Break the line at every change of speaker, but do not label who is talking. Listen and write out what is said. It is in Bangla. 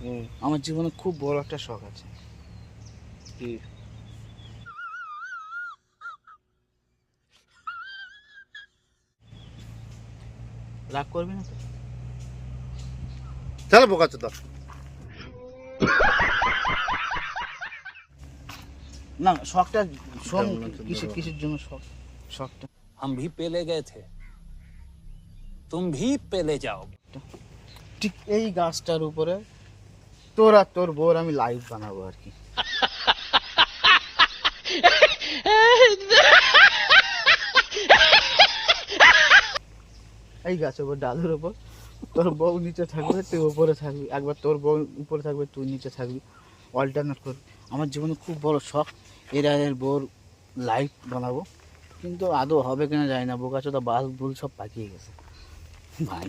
হুম
আমার জীবনে খুব বড় একটা শখ আছে
কি
রাগ করবি না তো
চলো বোকা চোদা
না শখটা শোন
কেমন আছে
কিসের
দাঁড়াও।
কিসের জন্য শখ শখটা
हम भी पेले गए थे तुम भी पेले जाओगे
ঠিক এই গাছটার উপরে তোর আর তোর বউর আমি লাইভ বানাবো আর কি। এই গাছের উপর, ডালের ওপর তোর বউ নিচে থাকবে, তুই উপরে থাকবি। একবার তোর বউ উপরে থাকবে, তুই নিচে থাকবি। অল্টারনেট করবি। আমার জীবনে খুব বড় শখ এরা বউর লাইভ বানাবো। কিন্তু আদৌ হবে কিনা জানি না। বোকা চোদা বাল বুল সব পাকিয়ে গেছে। ভাই